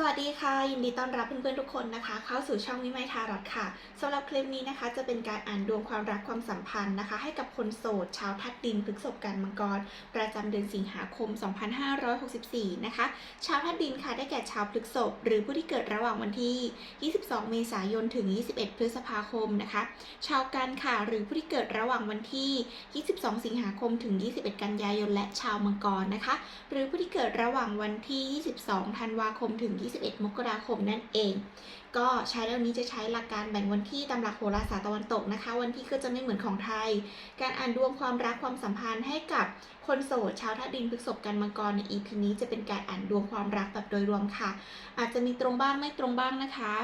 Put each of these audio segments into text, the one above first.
สวัสดีค่ะ ยินดีต้อนรับเพื่อนๆทุกคนนะคะ เข้าสู่ช่องวิไมทารอดค่ะสำหรับคลิปนี้นะคะ จะเป็นการอ่านดวงความรักความสัมพันธ์นะคะ ให้กับคนโสด ชาวทัดดินพฤกษภกันมังกร ประจำเดือนสิงหาคม 2564 นะคะ ชาวทัดดินค่ะได้แก่ชาวพฤกษภหรือผู้ที่เกิดระหว่างวันที่ 22 เมษายนถึง 21 พฤษภาคมนะคะ ชาวกันค่ะหรือผู้ที่เกิดระหว่างวันที่ 22 สิงหาคมถึง 21 กันยายนและชาวมังกรนะคะ หรือผู้ที่เกิดระหว่างวันที่ 22 ธันวาคมถึง21 มกราคมนั่นเอง ก็ใช้แล้วนี้จะใช้หลักการแบ่งวันที่ตามหลักโหราศาสตร์ตะวันตกนะคะ วันที่ก็จะไม่เหมือนของไทย การอ่านดวงความรักความสัมพันธ์ให้กับคนโสดชาวธาตุดินพฤษบกันมังกรใน EP นี้จะเป็นการอ่านดวงความรักแบบโดยรวมค่ะ อาจจะมีตรงบ้างไม่ตรงบ้างนะคะ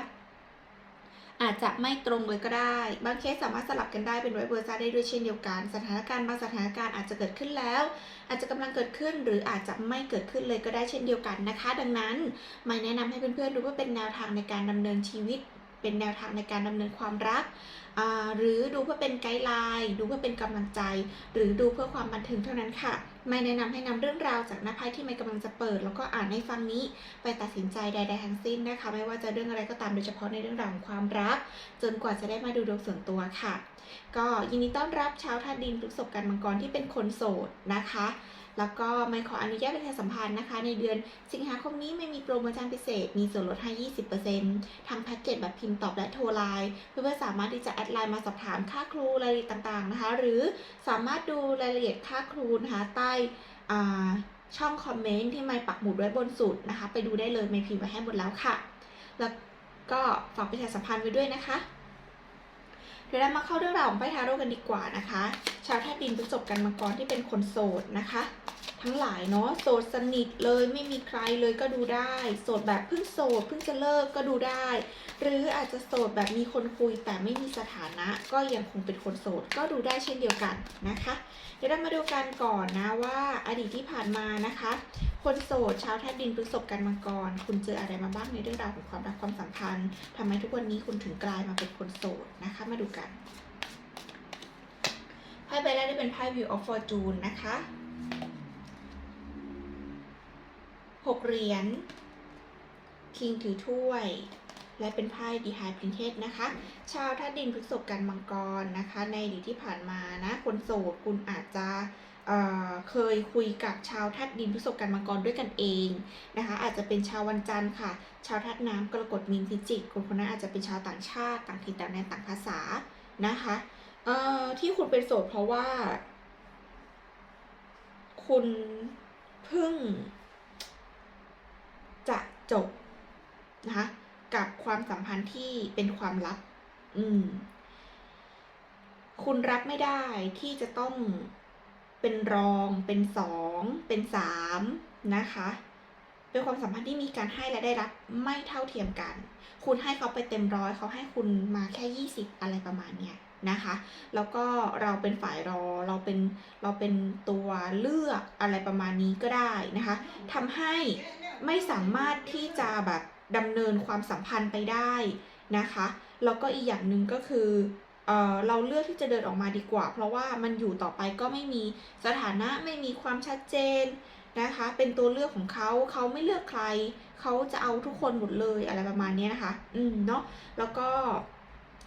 อาจจะไม่ตรงเลยก็ได้ บางเคสสามารถสลับกันได้เป็นไวเวอร์ซ่าได้ด้วยเช่นเดียวกัน สถานการณ์บางสถานการณ์อาจจะเกิดขึ้นแล้ว อาจจะกำลังเกิดขึ้น หรืออาจจะไม่เกิดขึ้นเลยก็ได้เช่นเดียวกันนะคะ ดังนั้นไม่แนะนำให้เพื่อนๆดูว่าเป็นแนวทางในการดำเนินชีวิต เป็นแนวทางในการดำเนินความรักหรือดูเพื่อเป็นไกด์ไลน์ ดูเพื่อเป็นกำลังใจ หรือดูเพื่อความบันเทิงเท่านั้นค่ะ ไม่แนะนำให้นำเรื่องราวจากหน้าไพ่ที่ไม่กำลังจะเปิด แล้วก็อ่านให้ฟังนี้ไปตัดสินใจใดๆทั้งสิ้นนะคะ ไม่ว่าจะเรื่องอะไรก็ตามโดยเฉพาะในเรื่องราวของความรัก จนกว่าจะได้มาดูดวงส่วนตัวค่ะ ก็ยินดีต้อนรับชาวธาตุดินลุกศพกันมังกรที่เป็นคนโสดนะคะ แล้วก็ไม่ขออนุญาตประชาสัมพันธ์นะคะ ในเดือนสิงหาคมนี้ไม่มีโปรโมชั่นพิเศษ มีส่วนลดให้ 20%ทางแพ็กเกจแบบพิมพ์ตอบและโทรไลน์ เพื่อนๆสามารถที่จะแอดไลน์มาสอบถามค่าครูรายละเอียดต่างๆนะคะ หรือสามารถดูรายละเอียดค่าครูนะคะใต้อ่าช่องคอมเมนต์ที่ไม่ปักหมุดไว้บนสุดนะคะ ไปดูได้เลยไม่พิมพ์ไว้ให้หมดแล้วค่ะ แล้วก็ฝากประชาสัมพันธ์ไว้ด้วยนะคะ ดี๋ยวเรามาเข้าเรื่องราวของไพ่ทาโร่กันดีกว่านะคะ ชาวธาตุดินประสบกันมังกรที่เป็นคนโสดนะคะ ทั้งหลายเนาะโสดสนิทเลยไม่มีใครเลยก็ดูได้ โสดแบบเพิ่งโสดเพิ่งจะเลิกก็ดูได้ หรืออาจจะโสดแบบมีคนคุยแต่ไม่มีสถานะ ก็ยังคงเป็นคนโสดก็ดูได้เช่นเดียวกันนะคะ เดี๋ยวเรามาดูกันก่อนนะว่าอดีตที่ผ่านมานะคะ คนโสดชาวธาตุดินพฤษภกันมังกร คุณเจออะไรมาบ้างในเรื่องราวของความรักความสัมพันธ์ทำไมทุกวันนี้คุณถึงกลายมาเป็นคนโสดนะคะ มาดูกันไพ่ใบแรกได้เป็นไพ่ View of Fortune นะคะหกเหรียญคิงถือถ้วยและเป็นไพ่ดีไฮพรินเทสนะคะ ชาวธาตุดินพฤษภกันมังกรนะคะ ในอดีตที่ผ่านมานะ คนโสดคุณอาจจะ เเคยคุยกับชาวธาตุดินพฤษภกันมังกรด้วยกันเองนะคะอาจจะเป็นชาววันจันทร์ค่ะ ชาวธาตุน้ำกรกฎมีนพิจิกคนคนนั้นอาจจะเป็นชาวต่างชาติ ต่างถิ่นต่างแดนต่างภาษานะคะเออที่คุณเป็นโสดเพราะว่า คุณเพิ่ง จะจบนะคะกับความสัมพันธ์ที่เป็นความลับ อืม คุณรับไม่ได้ที่จะต้อง เป็นรองเป็นสองเป็นสามนะคะเป็นความสัมพันธ์ที่มีการให้และได้รับไม่เท่าเทียมกัน คุณให้เขาไปเต็มร้อยเขาให้คุณมาแค่ยี่สิบอะไรประมาณเนี้ยนะคะ แล้วก็เราเป็นฝ่ายรอเราเป็นเราเป็นตัวเลือกอะไรประมาณนี้ก็ได้นะคะทำให้ไม่สามารถที่จะแบบดำเนินความสัมพันธ์ไปได้นะคะ แล้วก็อีกอย่างหนึ่งก็คือ เออเราเลือกที่จะเดินออกมาดีกว่า เพราะว่ามันอยู่ต่อไปก็ไม่มีสถานะไม่มีความชัดเจนนะคะ เป็นตัวเลือกของเขาเขาไม่เลือกใคร เขาจะเอาทุกคนหมดเลยอะไรประมาณนี้นะคะ อืมเนาะแล้วก็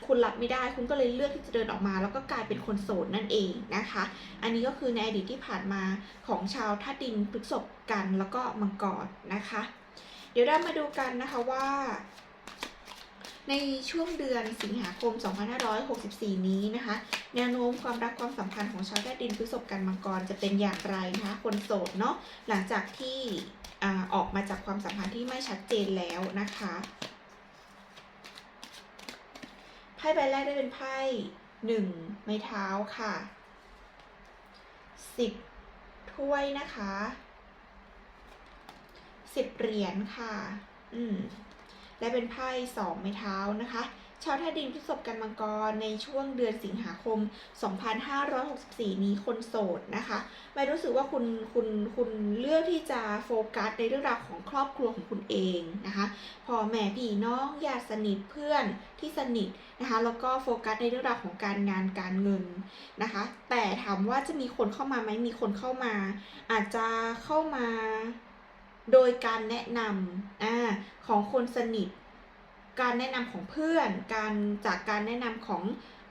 คุณรับไม่ได้คุณก็เลยเลือกที่จะเดินออกมา แล้วก็กลายเป็นคนโสดนั่นเองนะคะ อันนี้ก็คือในอดีตที่ผ่านมาของชาวธาดินพฤษภกันแล้วก็มังกรนะคะ เดี๋ยวเรามาดูกันนะคะว่า ในช่วงเดือนสิงหาคม 2564 นี้นะคะ แนวโน้มความรักความสัมพันธ์ของชาวธาตุดินพฤษภกันมังกรจะเป็นอย่างไรนะคะ คนโสดเนาะหลังจากที่อออกมาจากความสัมพันธ์ที่ไม่ชัดเจนแล้วนะคะไพ่ใบแรกได้เป็นไพ่หนึ่งไม้เท้าค่ะสิบถ้วยนะคะสิบเหรียญค่ะ อืม และเป็นไพ่สองไม้เท้านะคะชาวธาดินพฤษภกันมังกรในช่วงเดือนสิงหาคม 2564 นี้คนโสดนะคะไม่รู้สึกว่าคุณคุณคุณเลือกที่จะโฟกัสในเรื่องราวของครอบครัวของคุณเองนะคะพ่อแม่พี่น้องญาติสนิทเพื่อนที่สนิทนะคะแล้วก็โฟกัสในเรื่องราวของการงานการเงินนะคะ แต่ถามว่าจะมีคนเข้ามาไหมมีคนเข้ามา อาจจะเข้ามาโดยการแนะนำอ่า ของคนสนิท การแนะนำของเพื่อน การจากการแนะนำของ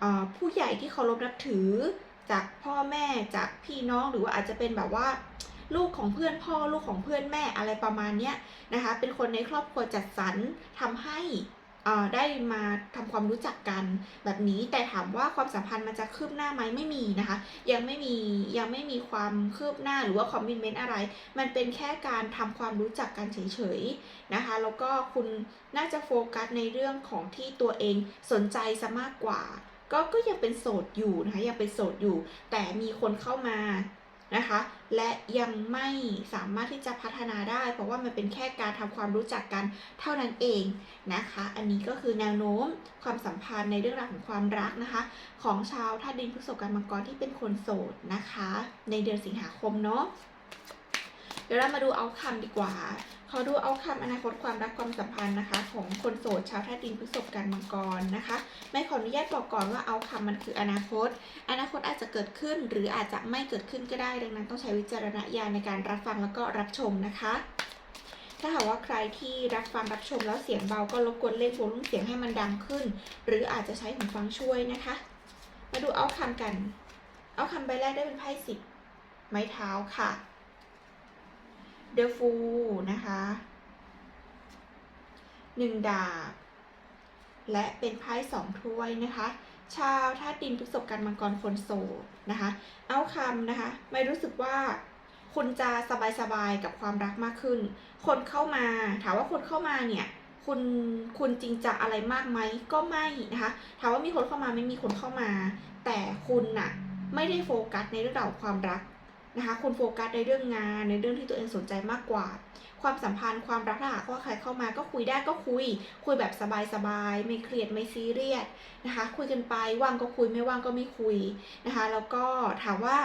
อผู้ใหญ่ที่เคารพนับถือ จากพ่อแม่จากพี่น้องหรือว่าอาจจะเป็นแบบว่าลูกของเพื่อนพ่อลูกของเพื่อนแม่อะไรประมาณเนี้ยนะคะ เป็นคนในครอบครัวจัดสรรทำให้ ได้มาทำความรู้จักกันแบบนี้ แต่ถามว่าความสัมพันธ์มันจะคืบหน้าไหมไม่มีนะคะ ยังไม่มียังไม่มีความคืบหน้าหรือว่าคอมมิชเมนต์อะไร มันเป็นแค่การทำความรู้จักกันเฉยๆนะคะ แล้วก็คุณน่าจะโฟกัสในเรื่องของที่ตัวเองสนใจซะมากกว่า ก็ก็ยังเป็นโสดอยู่นะคะยังเป็นโสดอยู่ แต่มีคนเข้ามา นะคะ และยังไม่สามารถที่จะพัฒนาได้ เพราะว่ามันเป็นแค่การทำความรู้จักกันเท่านั้นเองนะคะ อันนี้ก็คือแนวโน้มความสัมพันธ์ในเรื่องราวของความรักนะคะ ของชาวธาตุดินพฤษภกันมังกรที่เป็นคนโสดนะคะ ในเดือนสิงหาคมเนาะเดี๋ยวเรามาดูเอาคำดีกว่า อดูเอาคำอนาคตความรักความสัมพันธ์นะคะ ของคนโสดชาวธาตุดินพฤษภกันมังกรนะคะไม่ขออนุญาตบอกก่อนว่าเอาคำมันคืออนาคต อนาคตอาจจะเกิดขึ้นหรืออาจจะไม่เกิดขึ้นก็ได้ ดังนั้นต้องใช้วิจารณญาณในการรับฟังแล้วก็รับชมนะคะถ้าหากว่าใครที่รับฟังรับชมแล้วเสียงเบาก็รบกวนเล่นโวลุ่มเสียงให้มันดังขึ้น หรืออาจจะใช้หูฟังช่วยนะคะ มาดูเอาคำกัน เอาคำใบแรกได้เป็นไพ่สิบไม้เท้าค่ะ เดอะฟูนะคะหนึ่งดาบ และเป็นไพ่สองถ้วยนะคะ ชาวธาตุดินพฤษภกันมังกรคนโสดนะคะ เอาคำนะคะ ไม่รู้สึกว่าคุณจะสบายๆกับความรักมากขึ้น คนเข้ามา ถามว่าคนเข้ามาเนี่ยคุณคุณจริงจังอะไรมากไหมก็ไม่นะคะถามว่ามีคนเข้ามาไม่มีคนเข้ามา แต่คุณน่ะไม่ได้โฟกัสในเรื่องราวของความรัก นะคะคุณโฟกัสในเรื่องงานในเรื่องที่ตัวเองสนใจมากกว่า ความสัมพันธ์ความรักถ้าหากว่าใครเข้ามาก็คุยได้ก็คุย คุยแบบสบายๆไม่เครียดไม่ซีเรียสนะคะ คุยกันไปว่างก็คุยไม่ว่างก็ไม่คุยนะคะ แล้วก็ถามว่า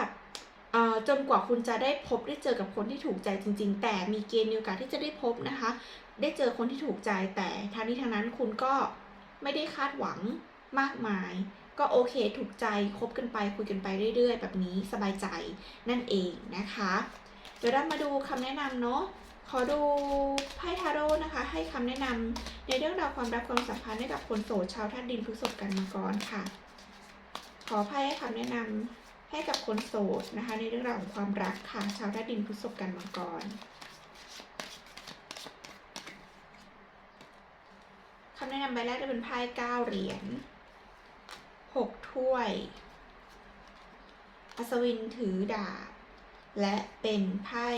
เออจนกว่าคุณจะได้พบได้เจอกับคนที่ถูกใจจริง ๆ แต่มีเกณฑ์มีโอกาสที่จะได้พบนะคะ ได้เจอคนที่ถูกใจแต่ทางนี้ทางนั้นคุณก็ไม่ได้คาดหวังมากมาย ก็โอเคถูกใจคบกันไปคุยกันไปเรื่อย ๆ แบบนี้สบายใจนั่นเองนะคะ เดี๋ยวเรามาดูคำแนะนำเนาะขอดูไพ่ทาโร่นะคะ ให้คำแนะนำในเรื่องราวความรักความสัมพันธ์ให้กับคนโสดชาวธาตุดินพฤษภกันมาก่อนค่ะ ขอไพ่ให้คำแนะนำให้กับคนโสดนะคะ ในเรื่องราวของความรักค่ะ ชาวธาตุดินพฤษภกันมังกรคำแนะนำใบแรกจะเป็นไพ่เก้าเหรียญ หกถ้วย อัศวินถือดาบ และเป็นไพ่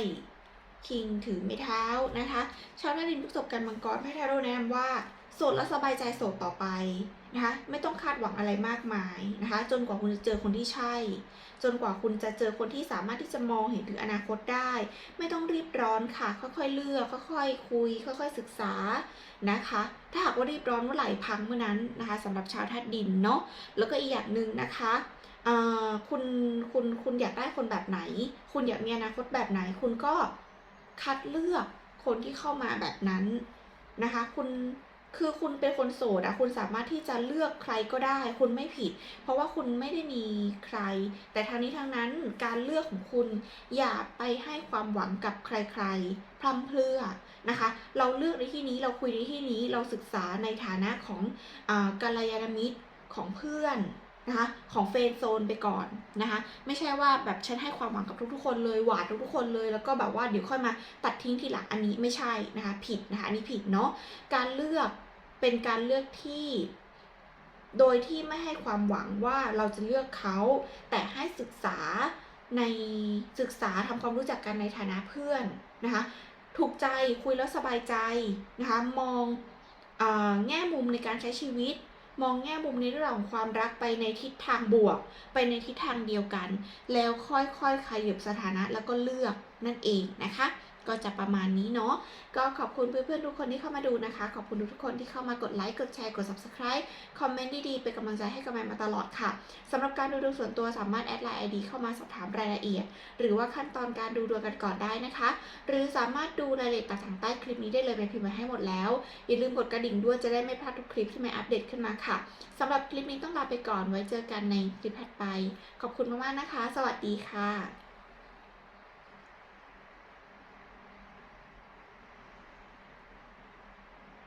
คิงถือไม้เท้านะคะ ชาวนาดินพฤษภกันมังกรไพ่ทาโร่แนะนำว่า โสดและสบายใจโสดต่อไป นะคะไม่ต้องคาดหวังอะไรมากมายนะคะ จนกว่าคุณจะเจอคนที่ใช่ จนกว่าคุณจะเจอคนที่สามารถที่จะมองเห็นถึงอนาคตได้ ไม่ต้องรีบร้อนค่ะ ค่อยๆเลือกค่อยๆคุย ค่อยๆศึกษานะคะ ถ้าหากว่ารีบร้อนเมื่อไหร่พังเมื่อนั้นนะคะสำหรับชาวธาตุดินเนาะแล้วก็อีกอย่างหนึ่งนะคะคุณคุณคุณอยากได้คนแบบไหน คุณอยากมีอนาคตแบบไหน คุณก็คัดเลือกคนที่เข้ามาแบบนั้นนะคะ คุณ คือคุณเป็นคนโสดอะคุณสามารถที่จะเลือกใครก็ได้ คุณไม่ผิด เพราะว่าคุณไม่ได้มีใคร แต่ทางนี้ทางนั้นการเลือกของคุณอย่าไปให้ความหวังกับใครๆพร่ำเพรื่อนะคะ เราเลือกในที่นี้เราคุยในที่นี้เราศึกษาในฐานะของอากัลยาณมิตรของเพื่อนนะคะของเฟนโซนไปก่อนนะคะไม่ใช่ว่าแบบฉันให้ความหวังกับทุกๆคนเลยหวานทุกๆคนเลย แล้วก็แบบว่าเดี๋ยวค่อยมาตัดทิ้งทีหลังอันนี้ไม่ใช่นะคะผิดนะคะอันนี้ผิดเนาะการเลือก เป็นการเลือกที่ โดยที่ไม่ให้ความหวังว่าเราจะเลือกเขา แต่ให้ศึกษาในศึกษาทำความรู้จักกันในฐานะเพื่อนนะคะ ถูกใจคุยแล้วสบายใจนะคะ มองอแง่มุมในการใช้ชีวิต มองแง่มุมในเรื่องของความรักไปในทิศทางบวก ไปในทิศทางเดียวกัน แล้วค่อยๆขยับสถานะแล้วก็เลือกนั่นเองนะคะ ก็จะประมาณนี้เนาะก็ขอบคุณเพื่อนๆทุกคนที่เข้ามาดูนะคะ ขอบคุณทุกคนที่เข้ามากดไลค์กดแชร์กด subscribe คอมเมนต์ดีๆเป็นกำลังใจให้กับแมนมาตลอดค่ะสำหรับการดูดวงส่วนตัวสามารถแอดไลน์ ID เข้ามาสอบถามรายละเอียด หรือว่าขั้นตอนการดูดวงกันก่อนได้นะคะ หรือสามารถดูรายละเอียดต่างๆใต้คลิปนี้ได้เลยแมนพิมพ์ไว้ให้หมดแล้วอย่าลืมกดกระดิ่งด้วยจะได้ไม่พลาดทุกคลิปที่แมนอัปเดตขึ้นมาค่ะสำหรับคลิปนี้ต้องลาไปก่อนไว้เจอกันในคลิปถัดไป ขอบคุณมากๆนะคะ สวัสดีค่ะ